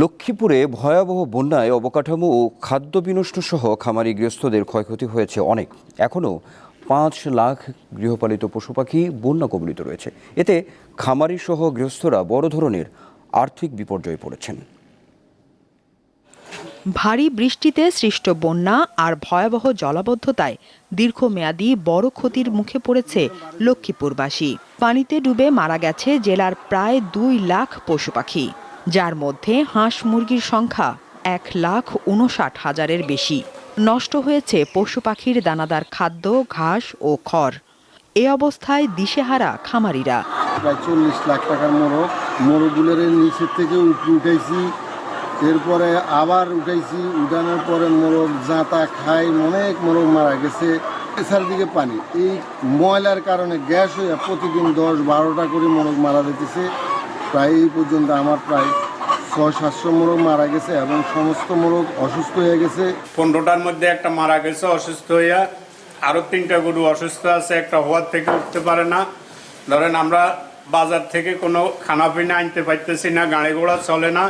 লক্ষ্মীপুরে ভয়াবহ বন্যায় অবকাঠামো ও খাদ্য বিনষ্ট সহ খামারি গৃহস্থদের ক্ষয়ক্ষতি হয়েছে অনেক। এখনও পাঁচ লাখ গৃহপালিত পশু পাখি বন্যা কবলিত রয়েছে। এতে খামারি সহ গৃহস্থরা বড় ধরনের আর্থিক বিপর্যয়ে পড়েছেন। ভারী বৃষ্টিতে সৃষ্ট বন্যা আর ভয়াবহ জলাবদ্ধতায় দীর্ঘমেয়াদী বড় ক্ষতির মুখে পড়েছে লক্ষ্মীপুরবাসী। পানিতে ডুবে মারা গেছে জেলার প্রায় দুই লাখ পশু পাখি। যার মধ্যে হাঁস মুরগির সংখ্যা এক লাখ উনষাট হাজারের বেশি। নষ্ট হয়েছে পশু পাখির দানাদার খাদ্য, ঘাস ও খড়। এ অবস্থায় দিশেহারা খামারিরা। প্রায় চল্লিশ লাখ টাকার মোরগ। মোরগগুলোর নিচের থেকে উঠাইছি এরপরে আবার উঠাইছি উঠানোর পরে মোরগ জাঁতা খাই অনেক মোরগ মারা গেছে। চারদিকে পানি। এই ময়লার কারণে গ্যাস হয়ে প্রতিদিন দশ বারোটা করে মোরগ মারা যেতেছে। প্রায় এই পর্যন্ত আমার প্রায় ছয় সাতশো মোরগ মারা গেছে এবং সমস্ত মোরগ অসুস্থ হয়ে গেছে। পনেরোটার মধ্যে একটা মারা গেছে অসুস্থ হইয়া আরও তিনটা গরু অসুস্থ আছে একটা হওয়ার থেকে উঠতে পারে না। ধরেন আমরা বাজার থেকে কোনো খানা পিনা আনতে পারতেছি না গাড়ি ঘোড়া চলে না।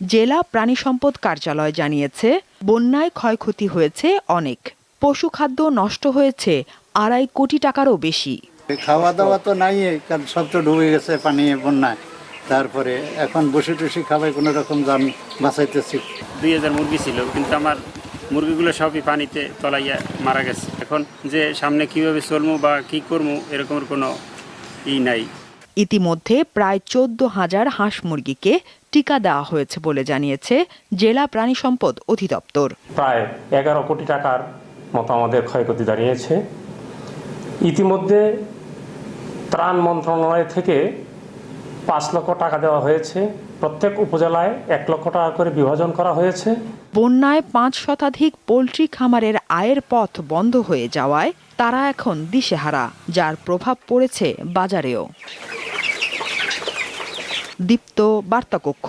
জেলা প্রাণী সম্পদ কার্যালয় জানিয়েছে বন্যায় ক্ষয়ক্ষতি হয়েছে অনেক পশু খাদ্য নষ্ট হয়েছে আড়াই কোটি টাকারও বেশি। খাওয়া দাওয়া তো নাই কারণ সব তো ডুবে গেছে পানি বন্যায়। তারপরে এখন বসে টসে খাবার কোনো রকম যান বাঁচাইতেছি। দুই হাজার মুরগি ছিল কিন্তু আমার মুরগিগুলো সবই পানিতে তলাইয়া মারা গেছে। এখন যে সামনে কীভাবে চলবো বা কি করব এরকমের কোনো ই নাই। ইতিমধ্যে প্রায় চোদ্দ হাজার হাঁস মুরগিকে টিকা দেওয়া হয়েছে বলে জানিয়েছে জেলা প্রাণী সম্পদ অধিদপ্তর। প্রায় এগারো কোটি টাকার মতো আমাদের ক্ষয়ক্ষতি দাঁড়িয়েছে। ইতিমধ্যে ত্রাণ মন্ত্রণালয় থেকে পাঁচ লক্ষ টাকা দেওয়া হয়েছে। প্রত্যেক উপজেলায় এক লক্ষ টাকা করে বিভাজন করা হয়েছে। বন্যায় পাঁচ শতাধিক পোলট্রি খামারের আয়ের পথ বন্ধ হয়ে যাওয়ায় তারা এখন দিশেহারা, যার প্রভাব পড়েছে বাজারেও। দীপ্ত বার্তাকক্ষ।